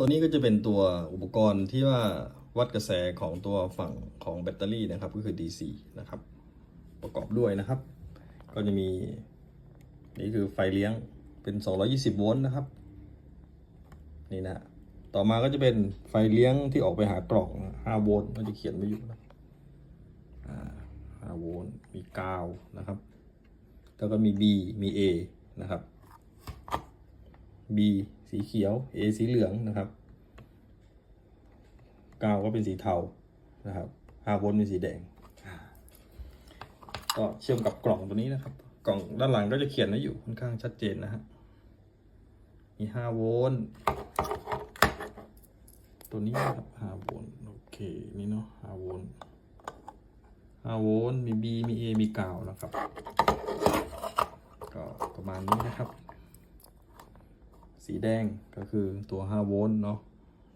ตัวนี้ก็จะเป็นตัวอุปกรณ์ที่ว่าวัดกระแสของตัวฝั่งของแบตเตอรี่นะครับ ก็คือ DC นะครับ ประกอบด้วยนะครับ ก็จะมีนี่คือไฟเลี้ยงเป็น 220 โวลต์นะครับ นี่นะ ต่อมาก็จะเป็นไฟเลี้ยงที่ออกไปหากล่อง 5 โวลต์ก็จะเขียนไว้อยู่นะ5โวลต์มีกาวนะครับ แล้วก็มี B มี A นะครับ B สีเขียว A สีเหลืองนะครับกาวก็เป็นสีเทานะครับ5โวลต์เป็นสีแดง ก็เชื่อมกับกล่องตัวนี้นะครับ กล่องด้านหลังก็จะเขียนไว้อยู่ค่อนข้างชัดเจนนะฮะ มี5โวลต์ ตัวนี้นะครับ5โวลต์โอเค นี่เนาะ5โวลต์5โวลต์ มี B มี A มีกาวนะครับ ก็ประมาณนี้นะครับ สีแดงก็คือตัว5โวลต์เนาะ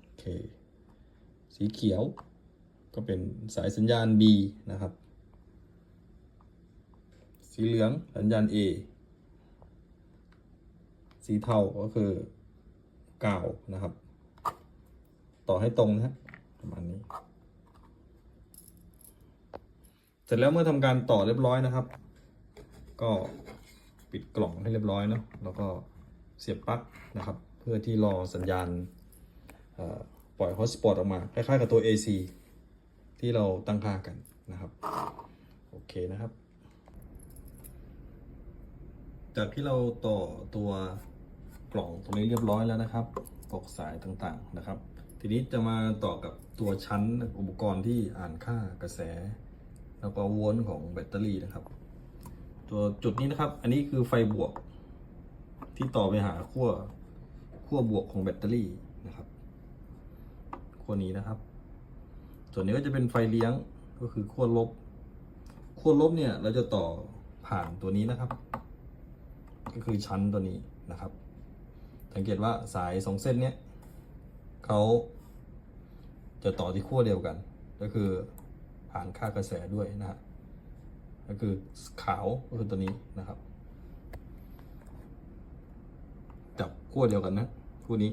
โอเค สีเขียว ก็เป็นสายสัญญาณ B นะครับ สีเหลืองสัญญาณ A สีเทาก็คือกาวนะครับ ต่อให้ตรงนะฮะประมาณนี้ เสร็จแล้วเมื่อทำการต่อเรียบร้อยนะครับ ก็ปิดกล่องให้เรียบร้อยเนาะแล้วก็ เสียบปลั๊กนะครับ เพื่อที่รอสัญญาณปล่อยฮอตสปอตออกมา คล้ายๆกับตัว AC ที่เราตั้งค่ากันนะครับ โอเคนะครับ จากที่เราต่อตัวกล่องตรงนี้เรียบร้อยแล้วนะครับปลอกสายต่างๆนะครับ ทีนี้จะมาต่อกับตัวชั้นอุปกรณ์ที่อ่านค่ากระแส แล้วก็โวลต์ของแบตเตอรี่นะครับ ตัวจุดนี้นะครับ อันนี้คือไฟบวก ที่ต่อไปหาขั้วขั้วบวกของแบตเตอรี่นะครับขั้วนี้นะครับ ส่วนนี้ก็จะเป็นไฟเลี้ยงก็คือขั้วลบขั้วลบเนี่ยเราจะต่อผ่านตัวนี้นะครับ ก็คือชั้นตัวนี้นะครับ สังเกตว่าสายสองเส้นเนี้ยเขาจะต่อที่ขั้วเดียวกัน ก็คือผ่านค่ากระแสด้วยนะฮะก็คือขาวก็คือตัวนี้นะครับ จับ ขั้วเดียวกันนะคู่นี้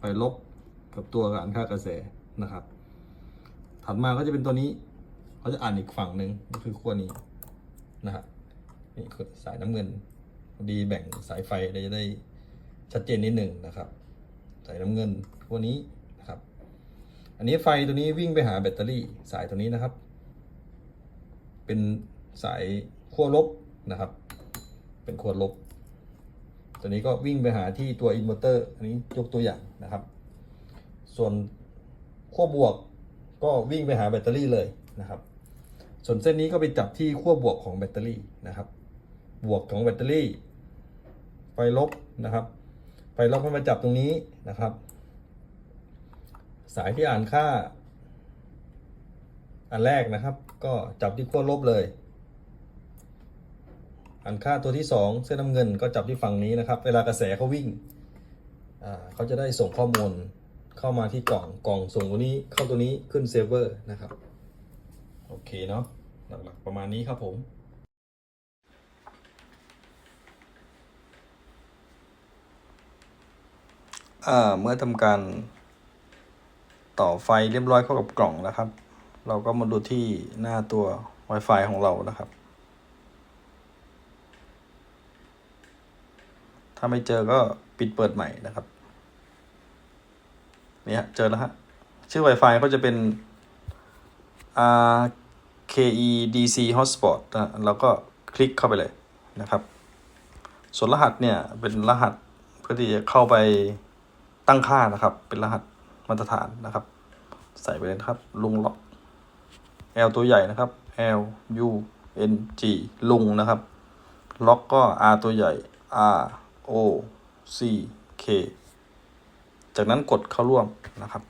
ไปลบกับตัวการค่ากระแสนะครับ ถัดมาก็จะเป็นตัวนี้เขาจะอ่านอีกฝั่งหนึ่งก็คือขั้วนี้นะครับนี่คือสายน้ำเงินดีแบ่งสายไฟเราจะได้ชัดเจนนิดหนึ่งนะครับ สายน้ำเงินตัวนี้นะครับ อันนี้ไฟตัวนี้วิ่งไปหาแบตเตอรี่สายตัวนี้นะครับ เป็นสายขั้วลบนะครับ เป็นขั้วลบ ตัวนี้ก็วิ่งไปหาที่ตัวอินเวอร์เตอร์อันนี้ยกตัวอย่างนะครับ ส่วนขั้วบวกก็วิ่งไปหาแบตเตอรี่เลยนะครับ ส่วนเส้นนี้ก็ไปจับที่ขั้วบวกของแบตเตอรี่นะครับ บวกของแบตเตอรี่ ไฟลบนะครับ ไฟลบให้มาจับตรงนี้นะครับ สายที่อ่านค่า อันแรกนะครับ ก็จับที่ขั้วลบเลย อันค่าตัวที่ 2 เส้นน้ำเงินก็จับที่ฝั่งนี้นะครับ เวลากระแสเขาวิ่งเขาจะได้ส่งข้อมูลเข้ามาที่กล่องกล่องส่งตัวนี้เข้าตัวนี้ขึ้นเซิร์ฟเวอร์นะครับ โอเคเนาะหลักๆประมาณนี้ครับผมเมื่อทำการต่อไฟเรียบร้อยเข้ากับกล่องแล้วครับ เราก็มาดูที่หน้าตัว Wi-Fi ของเรานะครับ ถ้าไม่เจอก็ปิดเปิดใหม่นะครับ เนี่ยเจอแล้วฮะ ชื่อ Wi-Fi ก็จะเป็น R KE DC Hotspot นะแล้วก็คลิกเข้าไปเลยนะครับ ส่วนรหัสเนี่ยเป็นรหัสเพื่อที่จะเข้าไปตั้งค่านะครับ เป็นรหัสมาตรฐานนะครับ ใส่ไปเลยนะครับ ลุงล็อก L ตัวใหญ่นะครับ L U N G ลุงนะครับ ล็อกก็ R ตัวใหญ่ R O C K จากนั้นกดเข้าร่วมนะครับ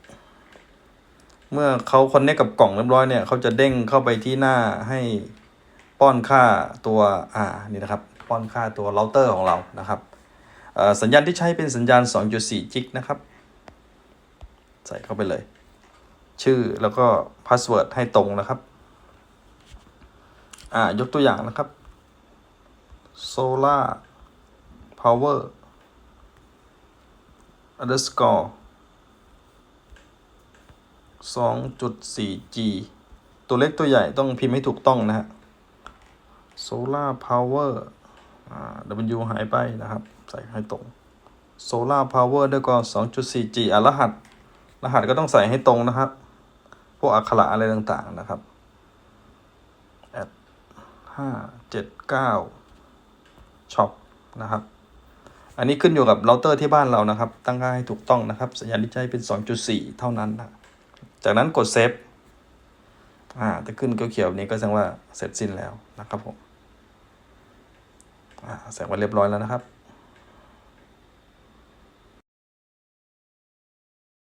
เมื่อเขาคอนเนคกับกล่องเรียบร้อยเนี่ยเขาจะเด้งเข้าไปที่หน้าให้ป้อนค่าตัวอ่านี่นะครับ ป้อนค่าตัวเราเตอร์ของเรานะครับสัญญาณที่ใช้เป็นสัญญาณ 2.4 จิกนะครับ ใส่เข้าไปเลย ชื่อแล้วก็พาสเวิร์ดให้ตรงนะครับ อ่ายกตัวอย่างนะครับ solar power underscore 2.4G ตัวเล็กตัวใหญ่ต้องพิมพ์ให้ถูกต้องนะฮะ Solar Power อ่า W หายไปนะครับ ใส่ให้ตรง Solar Power ด้วยก็ 2.4G อะรหัส รหัสก็ต้องใส่ให้ตรงนะครับ พวกอักขระอะไรต่างๆนะครับ at ห้าเจ็ดเก้าช็อปนะครับ อันนี้ขึ้นอยู่กับเราเตอร์ที่บ้านเรานะครับ ตั้งค่าให้ถูกต้องนะครับ สัญญาณที่ใช้เป็น 2.4 เท่านั้นนะจากนั้นกดเซฟอ่าถ้าขึ้นเขียวๆนี้ก็แสดงว่าเสร็จสิ้นแล้วนะครับผมอ่าแสดงว่าเรียบร้อยแล้วนะครับ